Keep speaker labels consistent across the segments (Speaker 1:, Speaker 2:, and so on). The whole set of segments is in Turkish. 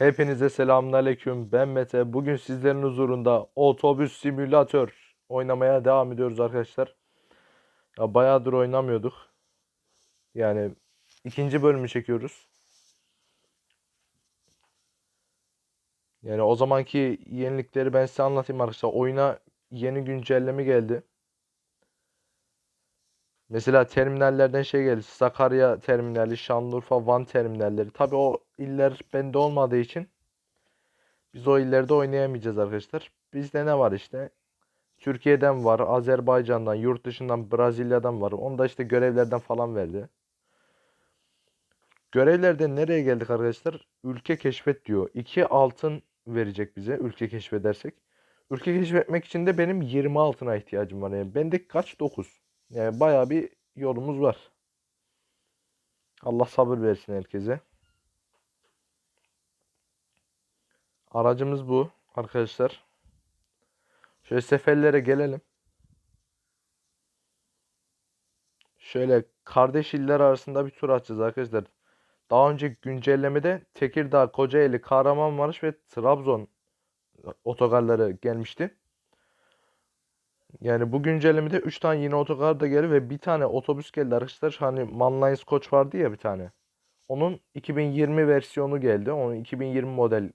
Speaker 1: Hepinize selamünaleyküm. Ben Mete. Bugün sizlerin huzurunda otobüs simülatör oynamaya devam ediyoruz arkadaşlar. Ya bayağıdır oynamıyorduk. Yani ikinci bölümü çekiyoruz. Yani o zamanki yenilikleri ben size anlatayım arkadaşlar. Oyuna yeni güncelleme geldi. Mesela terminallerden şey geldi. Sakarya terminali, Şanlıurfa, Van terminalleri. Tabii o iller bende olmadığı için biz o illerde oynayamayacağız arkadaşlar. Bizde ne var işte? Türkiye'den var, Azerbaycan'dan, yurt dışından, Brezilya'dan var. Onu da işte görevlerden falan verdi. Görevlerden nereye geldik arkadaşlar? Ülke keşfet diyor. 2 altın verecek bize ülke keşfedersek. Ülke keşfetmek için de benim 20 altına ihtiyacım var. Yani bendeki kaç? 9. Yani bayağı bir yolumuz var. Allah sabır versin herkese. Aracımız bu arkadaşlar. Şöyle seferlere gelelim. Şöyle kardeş iller arasında bir tur atacağız arkadaşlar. Daha önce güncellemede Tekirdağ, Kocaeli, Kahramanmaraş ve Trabzon otogarları gelmişti. Yani bu güncellemede 3 tane yine otogar da geldi ve bir tane otobüs geldi arkadaşlar. Hani Manlines Coach vardı ya bir tane. Onun 2020 versiyonu geldi. Onun 2020 model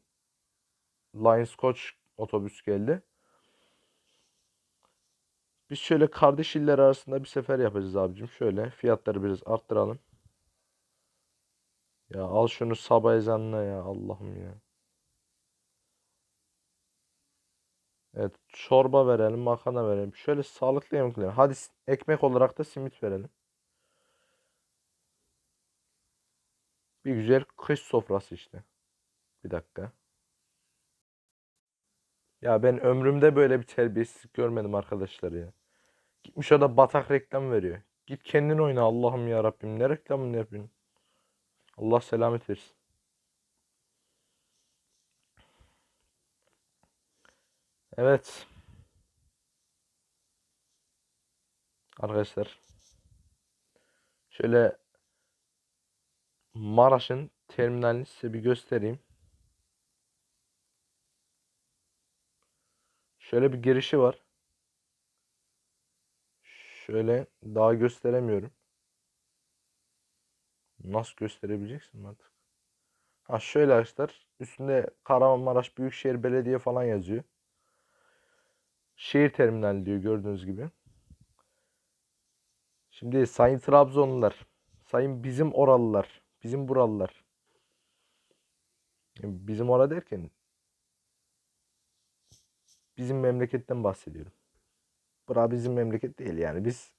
Speaker 1: Lions Coach otobüs geldi. Biz şöyle kardeş iller arasında bir sefer yapacağız abicim. Şöyle fiyatları biraz arttıralım. Ya al şunu sabah ezanına ya Allah'ım ya. Evet çorba verelim makarna verelim. Şöyle sağlıklı yemekler. Hadi ekmek olarak da simit verelim. Bir güzel kış sofrası işte. Bir dakika. Ya ben ömrümde böyle bir terbiyesizlik görmedim arkadaşlar ya. Gitmiş o da batak reklam veriyor. Git kendin oyna Allah'ım ya Rabbim. Ne reklamını yapıyorsun? Allah selamet versin. Evet. Arkadaşlar. Şöyle Maraş'ın terminalini size bir göstereyim. Şöyle bir girişi var. Şöyle daha gösteremiyorum. Nasıl gösterebileceksin artık? Ha şöyle arkadaşlar. Üstünde Kahramanmaraş Büyükşehir Belediye falan yazıyor. Şehir terminali diyor gördüğünüz gibi. Şimdi sayın Trabzonlular, sayın bizim oralılar, bizim buralılar. Bizim ora derken bizim memleketten bahsediyorum. Bura bizim memleket değil yani biz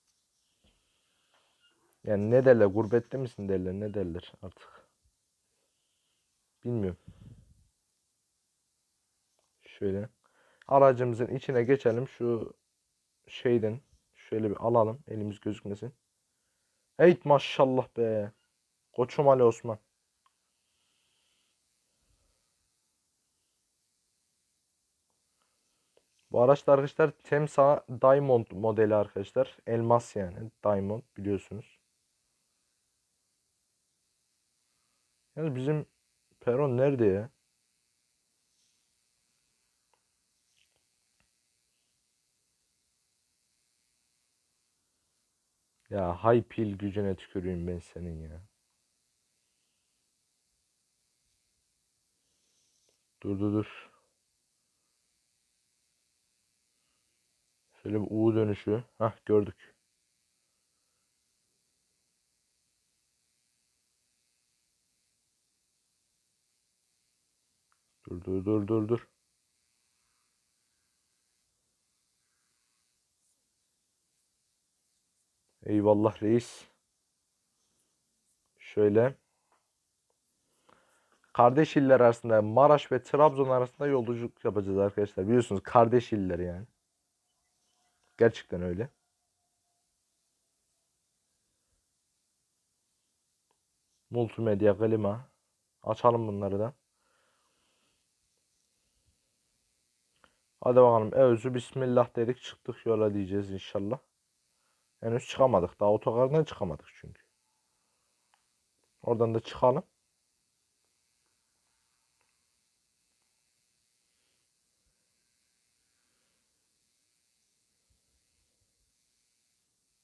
Speaker 1: yani ne derler gurbette misin derler ne derler artık. Bilmiyorum. Şöyle aracımızın içine geçelim şu şeyden şöyle bir alalım elimiz gözükmesin. Hey maşallah be. Koçum Ali Osman. Bu araçlar arkadaşlar Temsa Diamond modeli arkadaşlar. Elmas yani. Diamond biliyorsunuz. Yani bizim peron nerede ya? Ya hay pil gücüne tüküreyim ben senin ya. Dur dur dur. Şöyle bir U dönüşü. Hah gördük. Dur dur dur dur dur. Eyvallah reis. Şöyle. Kardeş iller arasında Maraş ve Trabzon arasında yolculuk yapacağız arkadaşlar. Biliyorsunuz kardeş iller yani. Gerçekten öyle. Multimedya, klima. Açalım bunları da. Hadi bakalım. Evzu bismillah dedik çıktık yola diyeceğiz inşallah. Henüz çıkamadık. Daha otogardan çıkamadık çünkü. Oradan da çıkalım.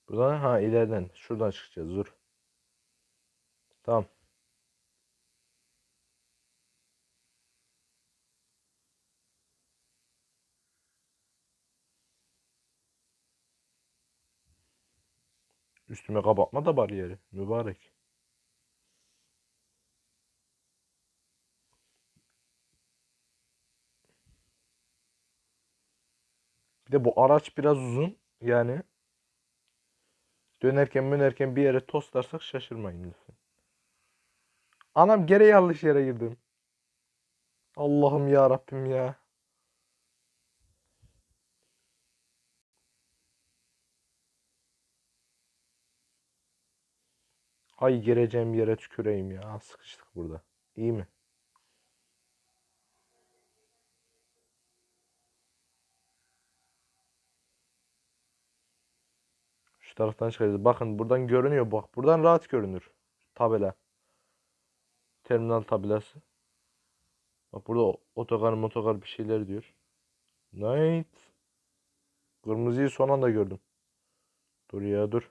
Speaker 1: Buradan ha ileriden şuradan çıkacağız dur. Tamam. Üstüme kapatma da bariyeri. Mübarek. Bir de bu araç biraz uzun. Yani dönerken dönerken bir yere toslarsak şaşırmayın lütfen. Anam gene yanlış yere girdim. Allah'ım ya Rabbim ya. Ay gireceğim yere tüküreyim ya. Sıkıştık burada. İyi mi? Şu taraftan çıkacağız. Bakın buradan görünüyor bak. Buradan rahat görünür. Tabela. Terminal tabelası. Bak burada otogar motogar bir şeyler diyor. Night. Kırmızıyı son anda gördüm. Dur ya dur.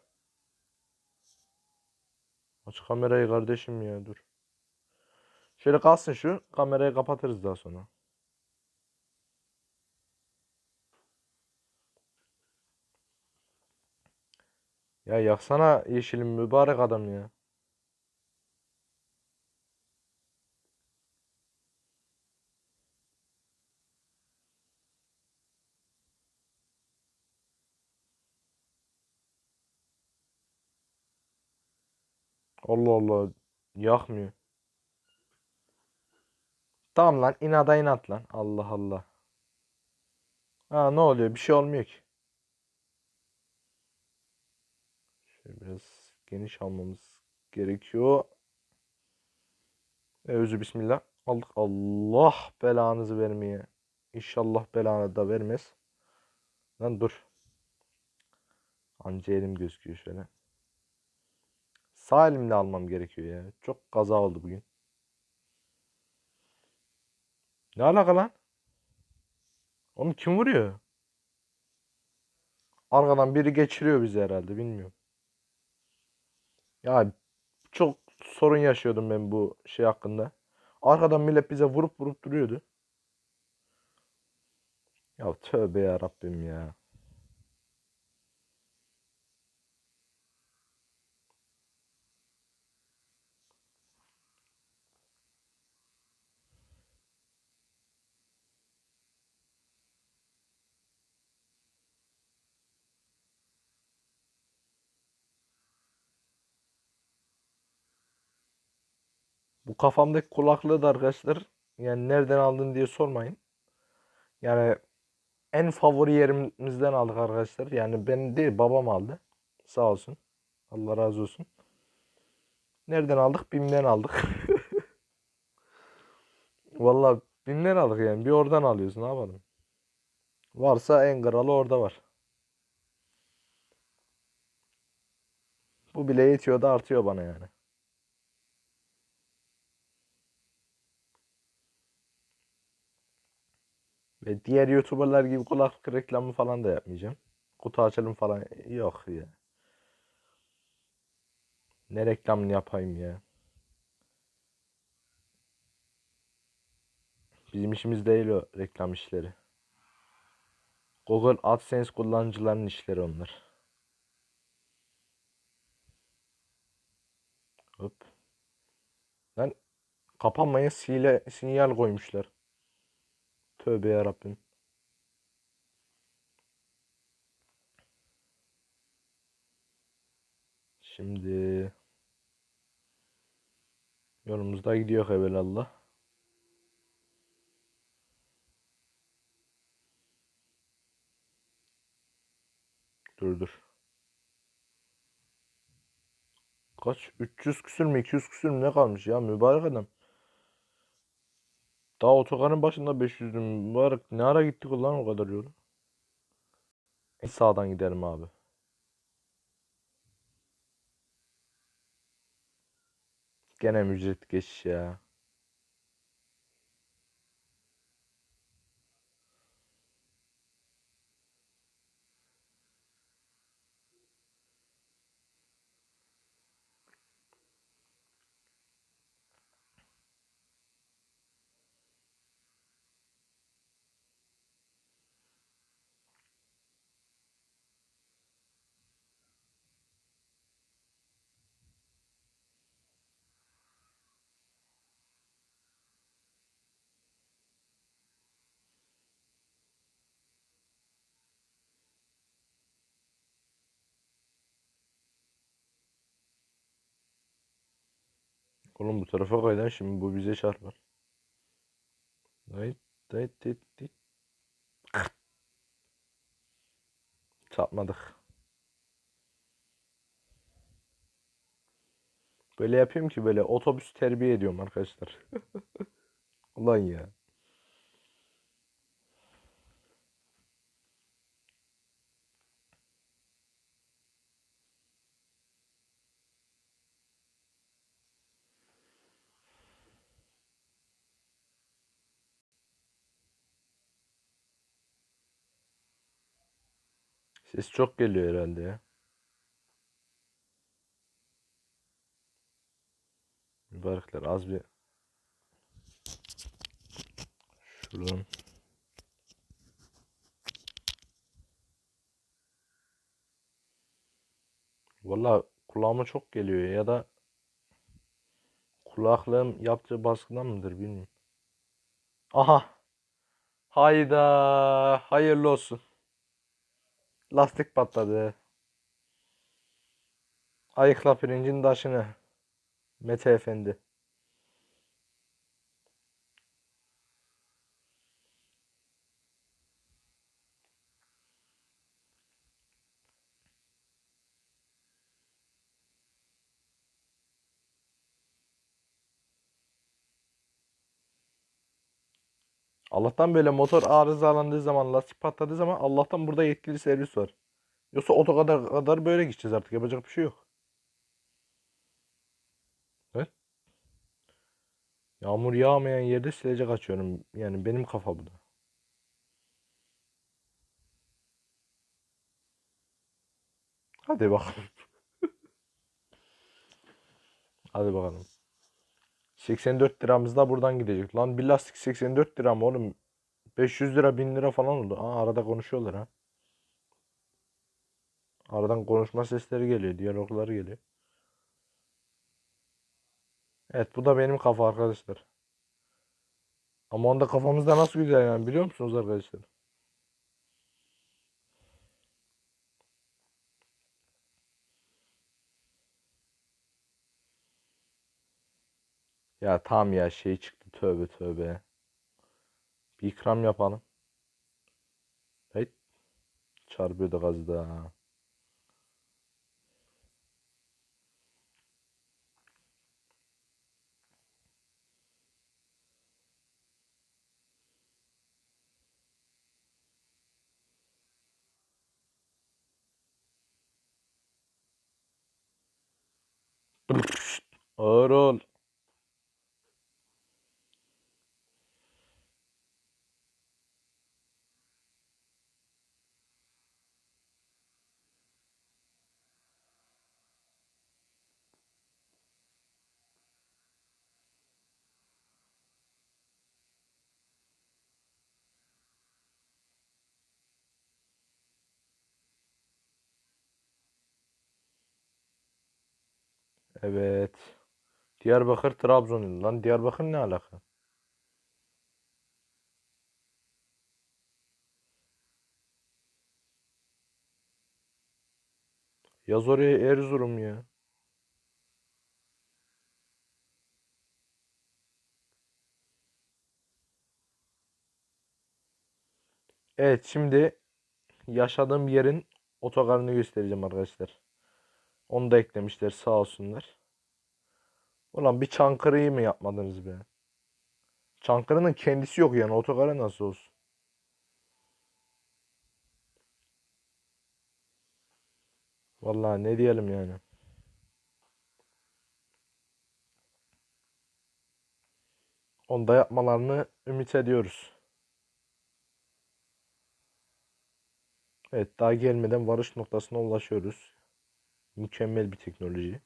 Speaker 1: Aç kamerayı kardeşim ya dur. Şöyle kalsın şu. Kamerayı kapatırız daha sonra. Ya yaksana yeşilim mübarek adam ya. Allah Allah. Yakmıyor. Tamam lan inada inat lan. Allah Allah. Ha ne oluyor? Bir şey olmuyor ki. Şöyle biraz geniş almamız gerekiyor. Evzü bismillah. Aldık. Allah belanızı vermeye. İnşallah belanı da vermez. Lan dur. Anca elim gözüküyor şöyle. Sağ elimle almam gerekiyor ya. Çok kaza oldu bugün. Ne alaka lan? Oğlum kim vuruyor? Arkadan biri geçiriyor bizi herhalde bilmiyorum. Ya çok sorun yaşıyordum ben bu şey hakkında. Arkadan millet bize vurup vurup duruyordu. Ya tövbe ya Rabbim ya. Bu kafamdaki kulaklığı da arkadaşlar yani nereden aldın diye sormayın. Yani en favori yerimizden aldık arkadaşlar. Yani ben değil babam aldı. Sağ olsun. Allah razı olsun. Nereden aldık? Bim'den aldık. Vallahi Bim'den aldık yani. Bir oradan alıyoruz. Ne yapalım? Varsa en kralı orada var. Bu bile yetiyor da artıyor bana yani. Ve diğer YouTuber'lar gibi kulaklık reklamı falan da yapmayacağım. Kutu açalım falan yok ya. Ne reklamını yapayım ya. Bizim işimiz değil o reklam işleri. Google AdSense kullanıcılarının işleri onlar. Hop. Lan kapanmaya sile, sinyal koymuşlar. Tövbe yarabbim. Şimdi yolumuzda gidiyor evelallah. Dur dur. Kaç? 300 küsür mü 200 küsür mü ne kalmış ya mübarek adam. Daha otogarın başında 500'dü mübarek. Ne ara gittik ulan o kadar yolu? En sağdan gidelim abi. Gene ücret geçiş ya. Oğlum bu tarafa kay lan şimdi bu bize çarpar. Dayıt dayıt dayıt dayıt. Çarpmadık. Böyle yapıyorum ki böyle otobüs terbiye ediyorum arkadaşlar. Ulan ya. Ses çok geliyor herhalde ya. Mübarekler az bir şuradan Valla kulağıma çok geliyor ya da kulaklığım yaptığı baskıdan mıdır bilmiyorum. Aha. Hayda. Hayırlı olsun. Lastik patladı. Ayıkla pirincin taşını. Mete Efendi. Allah'tan böyle motor arızalandığı zaman, lastik patladığı zaman Allah'tan burada yetkili servis var. Yoksa otogara kadar böyle gideceğiz artık. Yapacak bir şey yok. Evet. Yağmur yağmayan yerde silecek açıyorum. Yani benim kafa bu da. Hadi bakalım. Hadi bakalım. 84 liramız da buradan gidecek. Lan bir lastik 84 lira mı oğlum? 500 lira 1000 lira falan oldu. Aa, arada konuşuyorlar ha. Aradan konuşma sesleri geliyor. Diyalogları geliyor. Evet bu da benim kafa arkadaşlar. Ama onda kafamızda nasıl güzel yani biliyor musunuz arkadaşlar? Ya tam ya şey çıktı tövbe tövbe. Bir ikram yapalım. Hey. Çarpıyor da gazda. Ağır ol. Evet. Diyarbakır Trabzon lan Diyarbakır ne alaka? Yaz oraya Erzurum ya. Evet şimdi yaşadığım yerin otogarını göstereceğim arkadaşlar. Onu da eklemişler sağ olsunlar. Ulan bir Çankırı'yı mı yapmadınız be? Çankırı'nın kendisi yok yani otogara nasıl olsun? Vallahi ne diyelim yani. Onu da yapmalarını ümit ediyoruz. Evet daha gelmeden varış noktasına ulaşıyoruz. Mükemmel bir teknoloji.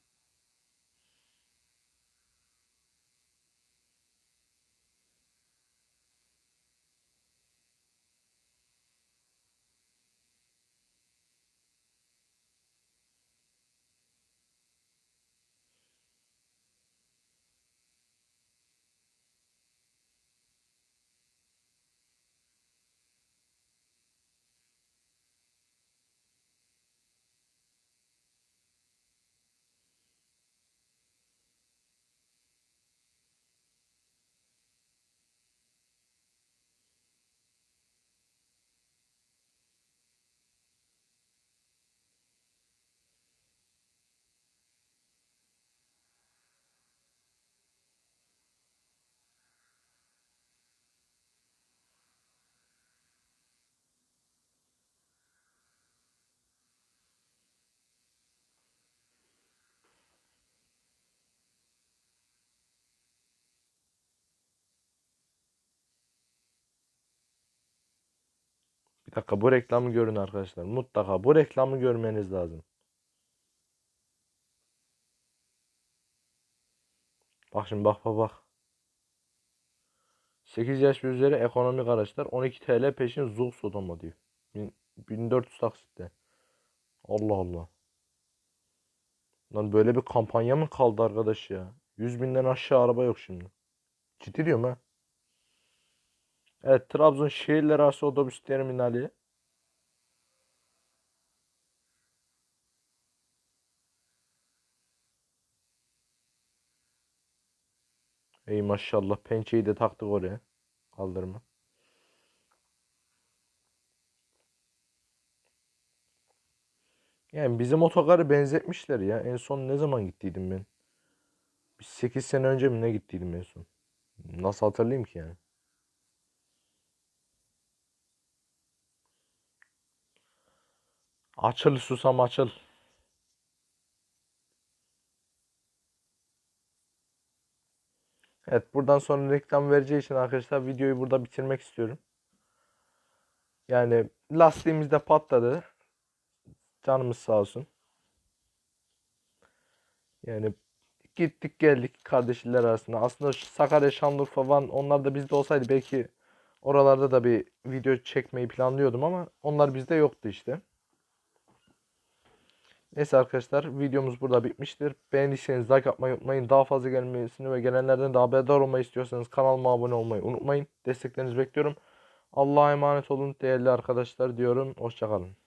Speaker 1: Dakika bu reklamı görün arkadaşlar. Mutlaka bu reklamı görmeniz lazım. Bak şimdi bak bak bak. 8 yaş ve üzeri ekonomik araçlar 12 TL peşin Zul odama diyor. Bin- 1400 taksitte. Allah Allah. Lan böyle bir kampanya mı kaldı arkadaş ya? 100 binden aşağı araba yok şimdi. Ciddi diyorum ha. Evet Trabzon şehirler arası otobüs terminali. Ey maşallah pençeyi de taktık oraya. Kaldırma. Yani bizim otogarı benzetmişler ya. En son ne zaman gittiydim ben? Bir 8 sene önce mi ne gittiydim en son? Nasıl hatırlayayım ki yani? Açıl susam açıl. Evet buradan sonra reklam vereceği için arkadaşlar videoyu burada bitirmek istiyorum. Yani lastiğimiz de patladı. Canımız sağ olsun. Yani gittik geldik kardeşler arasında. Aslında Sakarya, Şanlıurfa, Van onlar da bizde olsaydı belki oralarda da bir video çekmeyi planlıyordum ama onlar bizde yoktu işte. Neyse arkadaşlar videomuz burada bitmiştir. Beğendiyseniz like atmayı unutmayın. Daha fazla gelmesini ve gelenlerden de haberdar olmayı istiyorsanız kanalıma abone olmayı unutmayın. Desteklerinizi bekliyorum. Allah'a emanet olun değerli arkadaşlar diyorum. Hoşçakalın.